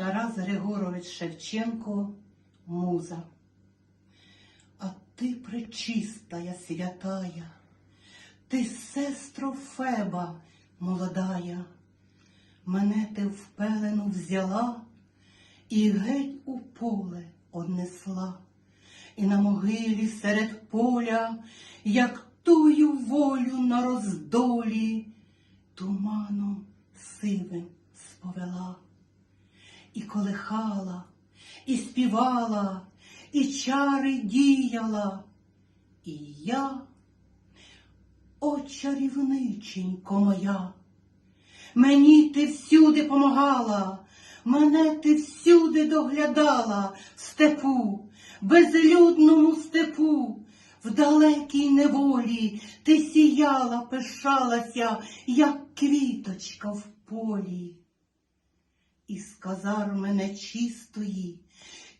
Тарас Григорович Шевченко Муза. А ти пречистая святая, ти сестро Феба молодая, мене ти в пелену взяла і геть у поле однесла, і на могилі серед поля, як тую волю на роздолі, туманом сивим сповела і колихала, і співала, і чари діяла. І я, о чарівниченько моя, мені ти всюди помагала, мене ти всюди доглядала в степу, безлюдному степу, в далекій неволі ти сіяла, пишалася, як квіточка в полі. Із казар мене чистої,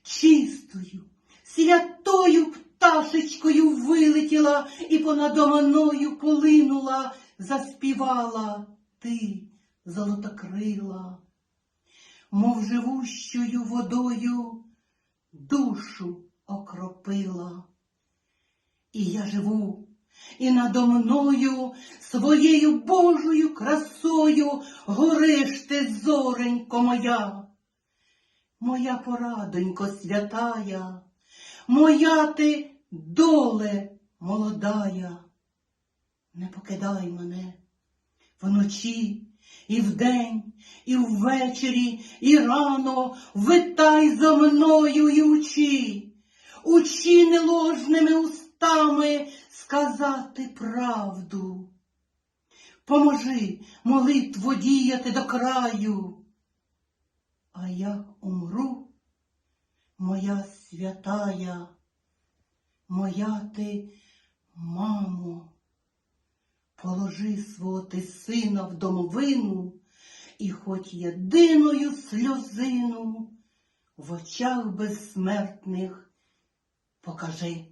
чистою, святою пташечкою вилетіла і понадо мною полинула, заспівала ти, золотокрила, мов живущою водою душу окропила. І я живу, і надо мною своєю Божою красою гориш ти, зоренько моя, моя порадонько святая, моя ти доле молодая. Не покидай мене вночі і вдень, і ввечері, і рано витай за мною і учи, учи неложними устами сказати правду. Поможи молитву діяти до краю. А я умру, моя святая, моя ти, мамо, положи свого ти сина в домовину і хоч єдиною сльозину в очах безсмертних покажи.